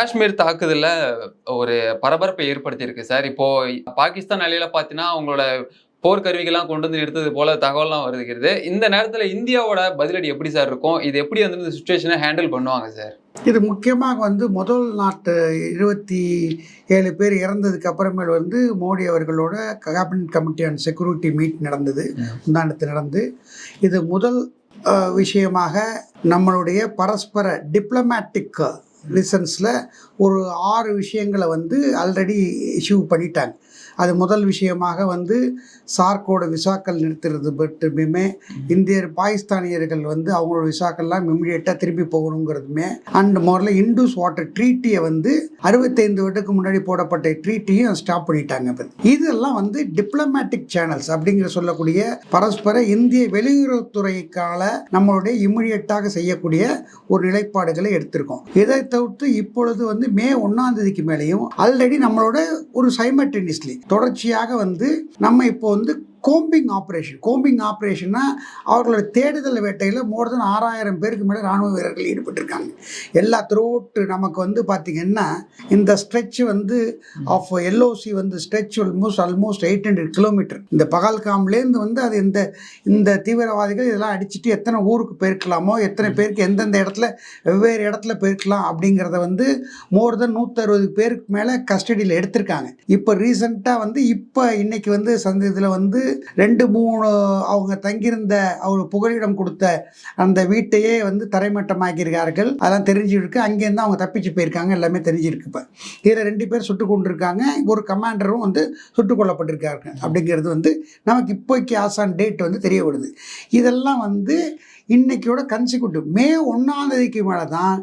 காஷ்மீர் தாக்குதல்ல ஒரு பரபரப்பை ஏற்படுத்தியிருக்கு சார். இப்போ பாகிஸ்தான் நிலையில பார்த்தீங்கன்னா அவங்களோட போர்க்கருவிகள்லாம் கொண்டு வந்து நிறுத்தது போல தகவல்லாம் வருகிறது. இந்த நேரத்துல இந்தியாவோட பதிலடி எப்படி சார் இருக்கும்? இது எப்படி வந்து இந்த சுச்சுவேஷனை ஹேண்டில் பண்ணுவாங்க சார்? இது முக்கியமாக வந்து முதல் நாட்டு இருபத்தி ஏழு பேர் இறந்ததுக்கு அப்புறமேல் வந்து மோடி அவர்களோட cabinet committee and security meet நடந்தது. முந்தாண்டத்து நடந்து. இது முதல் விஷயமாக நம்மளுடைய பரஸ்பர டிப்ளமேட்டிக் லிசன்ஸில் ஒரு ஆறு விஷயங்களை வந்து ஆல்ரெடி இஷ்யூ பண்ணிட்டாங்க. அது முதல் விஷயமாக வந்து சார்க்கோட விசாக்கள் நிறுத்துறது மட்டுமே இந்தியர் பாகிஸ்தானியர்கள் வந்து அவங்களோட விசாக்கள்லாம் இம்மிடியேட்டாக திரும்பி போகணுங்கிறதுமே அண்ட் முதல்ல இண்டூஸ் வாட்டர் ட்ரீட்டியை வந்து அறுபத்தைந்து வருடத்துக்கு முன்னாடி போடப்பட்ட ட்ரீட்டியும் ஸ்டாப் பண்ணிட்டாங்க இதெல்லாம் வந்து டிப்ளமேட்டிக் சேனல்ஸ் அப்படிங்கிற சொல்லக்கூடிய பரஸ்பர இந்திய வெளியுறவுத்துறைக்கால நம்மளுடைய இம்மிடியட்டாக செய்யக்கூடிய ஒரு நிலைப்பாடுகளை எடுத்திருக்கோம். இதை தவிர்த்து இப்பொழுது வந்து மே ஒன்னாம் தேதிக்கு மேலேயும் ஆல்ரெடி நம்மளோட ஒரு சைமல்டேனியஸ்லி தொடர்ச்சியாக வந்து நம்ம இப்போ வந்து கோம்பிங் ஆப்ரேஷன். கோம்பிங் ஆப்ரேஷன்னா அவர்களோட தேடுதல் வேட்டையில் மோர் தென் ஆறாயிரம் பேருக்கு மேலே ராணுவ வீரர்கள் ஈடுபட்டிருக்காங்க. எல்லா த்ரோட்டு நமக்கு வந்து பார்த்திங்கன்னா இந்த ஸ்ட்ரெச் வந்து ஆஃப் எல்ஓசி வந்து stretch almost almost eight hundred kilometre இந்த பகல்காம்லேருந்து வந்து அது இந்த இந்த தீவிரவாதிகள் இதெல்லாம் அடிச்சுட்டு எத்தனை ஊருக்கு போயிருக்கலாமோ எத்தனை பேருக்கு எந்தெந்த இடத்துல வெவ்வேறு இடத்துல போயிருக்கலாம் அப்படிங்கிறத வந்து மோர் தென் நூற்றறுபது பேருக்கு மேலே கஸ்டடியில் எடுத்திருக்காங்க. இப்போ ரீசெண்டாக வந்து இப்போ இன்றைக்கி வந்து சந்ததியில் வந்து ரெண்டு மூணு அவங்க தங்கியிருந்த அவர் புகலிடம் கொடுத்த அந்த வீட்டையே வந்து தரைமட்டமாக்கியிருக்கார்கள். அதெல்லாம் தெரிஞ்சிருக்கு. அங்கேருந்து அவங்க தப்பிச்சு போயிருக்காங்க. எல்லாமே தெரிஞ்சிருக்கு இப்போ. இதில் ரெண்டு பேர் சுட்டு கொண்டிருக்காங்க. ஒரு கமாண்டரும் வந்து சுட்டுக் கொல்லப்பட்டிருக்காங்க அப்படிங்கிறது வந்து நமக்கு இப்போக்கி ஆசான் டேட் வந்து தெரிய வருது. இதெல்லாம் வந்து இன்னைக்கோட கன்சிக்யூட்டிவ் மே ஒன்றாம் தேதிக்கு மேலே தான்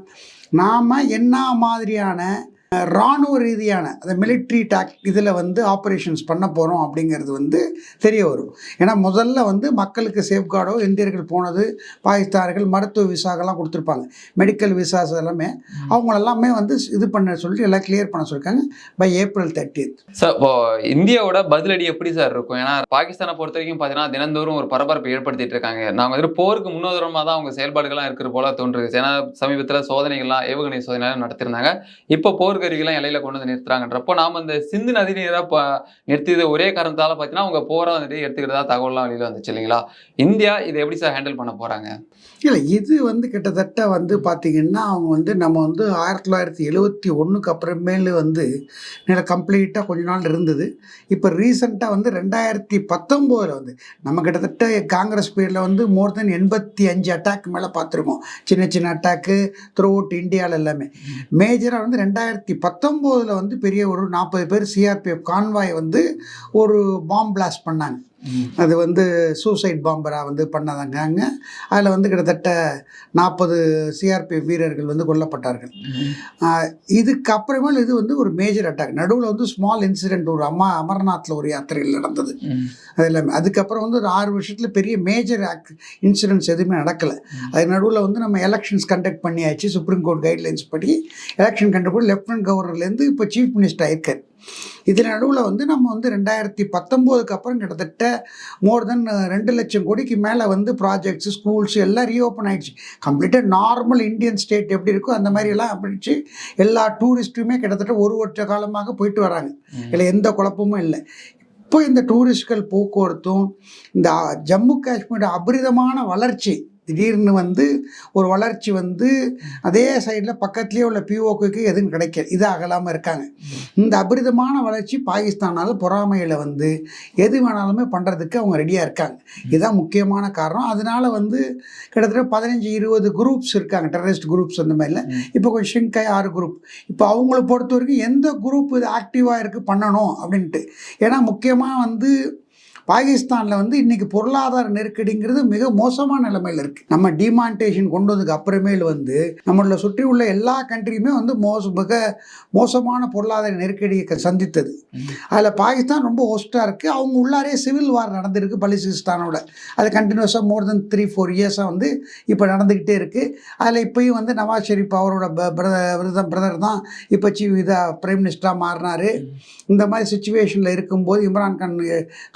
நாம் என்ன மாதிரியான இராணுவ ரீதியான அந்த மிலிட்ரி டாக் இதில் வந்து ஆப்ரேஷன்ஸ் பண்ண போகிறோம் அப்படிங்கிறது வந்து தெரிய வரும். ஏன்னா முதல்ல வந்து மக்களுக்கு சேஃப்கார்டோ இந்தியர்கள் போனது பாகிஸ்தானிகள் மருத்துவ விசாக்கெல்லாம் கொடுத்துருப்பாங்க. மெடிக்கல் விசாஸ் எல்லாமே. அவங்க எல்லாமே வந்து இது பண்ண சொல்லி எல்லாம் கிளியர் பண்ண சொல்லியிருக்காங்க பை ஏப்ரல் தேர்ட்டியத் சார் இப்போ இந்தியாவோட பதிலடி எப்படி சார் இருக்கும்? ஏன்னா பாகிஸ்தானை பொறுத்த வரைக்கும் பார்த்தீங்கன்னா தினந்தோறும் ஒரு பரபரப்பை ஏற்படுத்திட்டு இருக்காங்க. நாங்க வந்து போருக்கு முன்னோதரமாக தான் அவங்க செயல்பாடுகள்லாம் இருக்கிற போல தோன்றுது. ஏன்னா சமீபத்தில் சோதனைகள்லாம் ஏவுகணை சோதனைலாம் நடத்திருந்தாங்க. இப்போ போர்க்கருவிகள்லாம் இலையில கொண்டு வந்து நிறுத்துறாங்கன்றப்போ நாம இந்த சிந்து நதி நீரை ப- நிறுத்தியது ஒரே காரணத்தால பார்த்தீங்கன்னா அவங்க போரை வந்துட்டு எடுத்துக்கிறதா தகவல்லாம் வெளியில வந்துச்சு இல்லைங்களா? இந்தியா இதை எப்படி சார் ஹேண்டில் பண்ண போறாங்க? இல்லை இது வந்து கிட்டத்தட்ட வந்து பார்த்திங்கன்னா அவங்க வந்து நம்ம வந்து ஆயிரத்தி தொள்ளாயிரத்தி எழுவத்தி ஒன்றுக்கு அப்புறமேலு வந்து நில கம்ப்ளீட்டாக கொஞ்ச நாள் இருந்தது. இப்போ ரீசெண்டாக வந்து ரெண்டாயிரத்தி பத்தொம்போதில் வந்து நம்ம கிட்டத்தட்ட காங்கிரஸ் பீரியடில் வந்து மோர் தென் எண்பத்தி அஞ்சு அட்டாக் மேலே பார்த்துருக்கோம் சின்ன சின்ன அட்டாக்கு த்ரூ அவுட் இந்தியாவில் எல்லாமே. மேஜராக வந்து ரெண்டாயிரத்தி பத்தொம்போதில் வந்து பெரிய ஒரு நாற்பது பேர் சிஆர்பிஎஃப் கான்வாய் வந்து ஒரு பாம் பிளாஸ்ட் பண்ணாங்க. அது வந்து சூசைட் பாம்பராக வந்து பண்ணதாங்க அதில் வந்து கிட்டத்தட்ட நாற்பது சிஆர்பிஎஃப் வீரர்கள் வந்து கொல்லப்பட்டார்கள். இதுக்கப்புறமேல் இது வந்து ஒரு மேஜர் அட்டாக் நடுவில் வந்து ஸ்மால் இன்சிடென்ட் ஒரு அம்மா அமர்நாத்தில் ஒரு யாத்திரையில் நடந்தது. அது எல்லாமே அதுக்கப்புறம் வந்து ஒரு ஆறு வருஷத்தில் பெரிய மேஜர் இன்சிடென்ட்ஸ் எதுவுமே நடக்கலை. அது நடுவில் வந்து நம்ம எலெக்ஷன்ஸ் கண்டக்ட் பண்ணியாச்சு. சுப்ரீம் கோர்ட் கைட்லைன்ஸ் படி எலெக்ஷன் கண்டக்ட் பண்ணி லெஃப்டினன்ட் கவர்னர்லேருந்து இப்போ சீஃப் மினிஸ்டர் ஆயிருக்கார். இதில் நடுவில் வந்து நம்ம வந்து ரெண்டாயிரத்தி பத்தொம்போதுக்கு அப்புறம் கிட்டத்தட்ட மோர் தென் ரெண்டு லட்சம் கோடிக்கு மேலே வந்து ப்ராஜெக்ட்ஸ் ஸ்கூல்ஸ் எல்லாம் ரீஓப்பன் ஆயிடுச்சு. கம்ப்ளீட்டாக நார்மல் இந்தியன் ஸ்டேட் எப்படி இருக்கோ அந்த மாதிரி எல்லாம் அப்படிச்சு எல்லா டூரிஸ்ட்டுமே கிட்டத்தட்ட ஒரு வருஷ காலமாக போயிட்டு வராங்க. இதில் எந்த குழப்பமும் இல்லை. இப்போ இந்த டூரிஸ்ட்கள் போக்குவரத்தும் இந்த ஜம்மு காஷ்மீரோட அபரிதமான வளர்ச்சி திடீர்னு வந்து ஒரு வளர்ச்சி வந்து அதே சைடில் பக்கத்துலேயே உள்ள பிஓக்கு எதுவும் கிடைக்கல. இது ஆகலாமல் இருக்காங்க. இந்த அபரிதமான வளர்ச்சி பாகிஸ்தானால் பொறாமையில் வந்து எது வேணாலுமே பண்ணுறதுக்கு அவங்க ரெடியாக இருக்காங்க. இதுதான் முக்கியமான காரணம். அதனால வந்து கிட்டத்தட்ட பதினஞ்சு இருபது குரூப்ஸ் இருக்காங்க. டெரரிஸ்ட் குரூப்ஸ் அந்த மாதிரில. இப்போ கொஞ்சம் ஷிங்காய் ஆறு குரூப் இப்போ அவங்கள பொறுத்த வரைக்கும் எந்த குரூப் இது ஆக்டிவாக இருக்குது பண்ணணும் அப்படின்ட்டு. ஏன்னா முக்கியமாக வந்து பாகிஸ்தானில் வந்து இன்னைக்கு பொருளாதார நெருக்கடிங்கிறது மிக மோசமான நிலைமையில் இருக்குது நம்ம டிமான்டேஷன் கொண்டு வந்ததுக்கு அப்புறமேல் வந்து நம்மளை சுற்றி உள்ள எல்லா கண்ட்ரியுமே வந்து மோச மிக மோசமான பொருளாதார நெருக்கடியை சந்தித்தது. அதில் பாகிஸ்தான் ரொம்ப ஒஸ்ட்டாக இருக்குது அவங்க உள்ளாரே சிவில் வார் நடந்திருக்கு பலுசிஸ்தானோட. அது கண்டினியூஸாக மோர் தென் த்ரீ ஃபோர் இயர்ஸாக வந்து இப்போ நடந்துக்கிட்டே இருக்குது அதில் இப்போயும் வந்து நவாஸ் ஷெரீப் அவரோட பிரதர் பிரதர் தான் இப்போ சீஃப் இதாக பிரைம் மினிஸ்டராக மாறினார். இந்த மாதிரி சுச்சுவேஷனில் இருக்கும்போது இம்ரான் கான்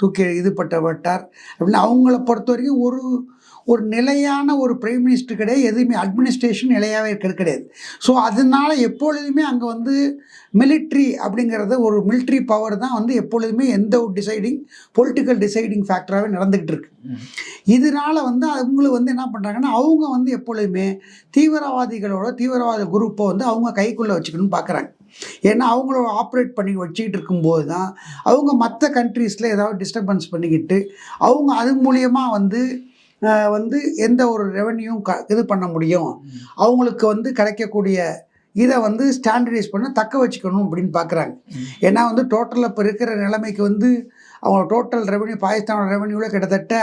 தூக்கி இது பட்டப்பட்டார் அப்படின்னு அவங்கள பொறுத்த வரைக்கும் ஒரு ஒரு நிலையான ஒரு பிரைம் மினிஸ்டர் கிடையாது. எதுவுமே அட்மினிஸ்ட்ரேஷன் நிலையாகவே இருக்கிறது கிடையாது. ஸோ அதனால எப்பொழுதுமே அங்கே வந்து மிலிட்ரி அப்படிங்கிறது ஒரு மிலிட்ரி பவர் தான் வந்து எப்பொழுதுமே எந்த ஒரு டிசைடிங் பொலிட்டிக்கல் டிசைடிங் ஃபேக்டராகவே நடந்துக்கிட்டு இருக்கு. இதனால வந்து அவங்களுக்கு வந்து என்ன பண்ணுறாங்கன்னா அவங்க வந்து எப்பொழுதுமே தீவிரவாதிகளோட தீவிரவாத குரூப்பை வந்து அவங்க கைக்குள்ளே வச்சுக்கணும்னு பார்க்குறாங்க ஏன்னா அவங்கள ஆப்ரேட் பண்ணி வச்சுக்கிட்டு இருக்கும்போது தான் அவங்க மற்ற கண்ட்ரீஸில் ஏதாவது டிஸ்டர்பன்ஸ் பண்ணிக்கிட்டு அவங்க அது மூலியமாக வந்து வந்து எந்த ஒரு ரெவன்யூ க இது பண்ண முடியும். அவங்களுக்கு வந்து கிடைக்கக்கூடிய இதை வந்து ஸ்டாண்டர்டைஸ் பண்ண தக்க வச்சுக்கணும் அப்படின்னு பார்க்குறாங்க ஏன்னா வந்து டோட்டலில் இப்போ இருக்கிற நிலைமைக்கு வந்து அவங்க டோட்டல் ரெவன்யூ பாகிஸ்தானோட ரெவன்யூவில் கிட்டத்தட்ட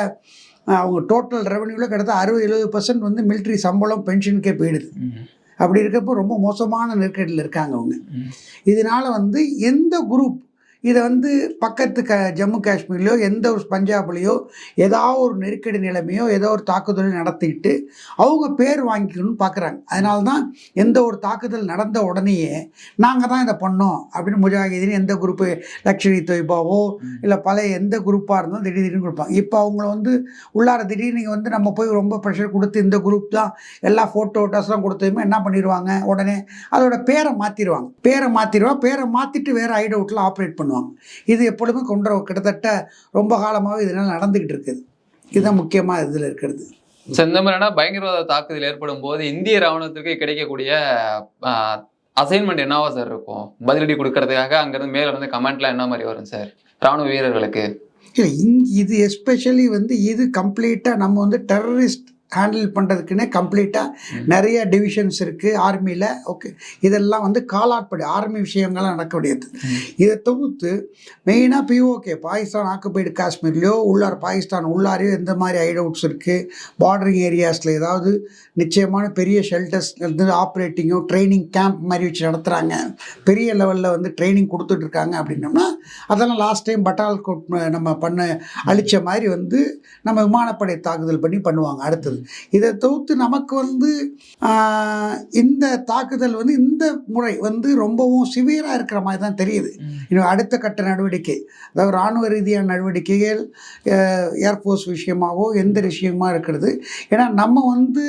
அவங்க டோட்டல் ரெவன்யூவில் கிட்டத்தட்ட அறுபது எழுபது பர்சன்ட் வந்து மிலிட்ரி சம்பளம் பென்ஷனுக்கே போயிடுது. அப்படி இருக்கப்போ ரொம்ப மோசமான நெருக்கடியில் இருக்காங்க அவங்க. இதனால வந்து எந்த குரூப் இதை வந்து பக்கத்து க ஜம்மு காஷ்மீர்லையோ எந்த ஒரு பஞ்சாப்லேயோ ஏதாவது ஒரு நெருக்கடி நிலைமையோ ஏதோ ஒரு தாக்குதல் நடத்திட்டு அவங்க பேர் வாங்கிக்கணும்னு பார்க்குறாங்க அதனால தான் எந்த ஒரு தாக்குதல் நடந்த உடனேயே நாங்கள் தான் இதை பண்ணோம் அப்படின்னு முஜாஹிதீன் எந்த குரூப்பு லக்ஷரி தொய்பாவோ இல்லை பழைய எந்த குரூப்பாக இருந்தாலும் திடீர் திடீர்னு கொடுப்பாங்க. இப்போ அவங்கள வந்து உள்ளார திடீர்னு நீங்கள் வந்து நம்ம போய் ரொம்ப ப்ரெஷர் கொடுத்து இந்த குரூப் தான் எல்லா ஃபோட்டோ டஸ்லாம் கொடுத்ததுமே என்ன பண்ணிடுவாங்க உடனே அதோட பேரை மாற்றிடுவாங்க பேரை மாற்றிடுவாங்க பேரை மாற்றிட்டு வேறு ஐட் அவுட்டில் ஆப்ரேட் பண்ணுவாங்க. இது எப்பொழுதுமே கொண்ட கிட்டத்தட்ட ரொம்ப காலமாகவே இதனால் நடந்துக்கிட்டு இருக்குது. இதுதான் முக்கியமாக இதில் இருக்கிறது. ஸோ இந்த மாதிரியான பயங்கரவாத தாக்குதல் ஏற்படும் போது இந்திய ராணுவத்திற்கு கிடைக்கக்கூடிய அசைன்மெண்ட் என்னவா சார் இருக்கும்? பதிலடி கொடுக்கறதுக்காக அங்கிருந்து மேல இருந்து கமெண்ட்லாம் என்ன மாதிரி வரும் சார் ராணுவ வீரர்களுக்கு? இல்லை இது எஸ்பெஷலி வந்து இது கம்ப்ளீட்டாக நம்ம வந்து டெரரிஸ்ட் ஹேண்டில் பண்ணுறதுக்குன்னே கம்ப்ளீட்டாக நிறைய டிவிஷன்ஸ் இருக்குது ஆர்மியில் ஓகே. இதெல்லாம் வந்து காலாட்படி ஆர்மி விஷயங்கள்லாம் நடக்கக்கூடியது இதை தொகுத்து மெயினாக பிஓகே பாகிஸ்தான் ஆக்குபைடு காஷ்மீர்லையோ உள்ளார் பாகிஸ்தான் உள்ளாரையோ எந்த மாதிரி ஹைட் அவுட்ஸ் இருக்குது பார்டரிங் ஏரியாஸில் ஏதாவது நிச்சயமான பெரிய ஷெல்டர்ஸ் இருந்து ஆப்ரேட்டிங்கோ ட்ரைனிங் கேம்ப் மாதிரி வச்சு நடத்துகிறாங்க பெரிய லெவலில் வந்து ட்ரைனிங் கொடுத்துட்ருக்காங்க அப்படின்னோம்னா அதெல்லாம் லாஸ்ட் டைம் பட்டால் கோட் நம்ம பண்ண அழித்த மாதிரி வந்து நம்ம விமானப்படை தாக்குதல் பண்ணி பண்ணுவாங்க அடுத்தது. இதை தவிர்த்து நமக்கு வந்து இந்த தாக்குதல் வந்து இந்த முறை வந்து ரொம்பவும் சிவியராக இருக்கிற மாதிரி தான் தெரியுது. இன்னும் அடுத்த கட்ட நடவடிக்கை அதாவது இராணுவ ரீதியான நடவடிக்கைகள் ஏர்ஃபோர்ஸ் விஷயமாவோ எந்த விஷயமா இருக்கிறது. ஏன்னா நம்ம வந்து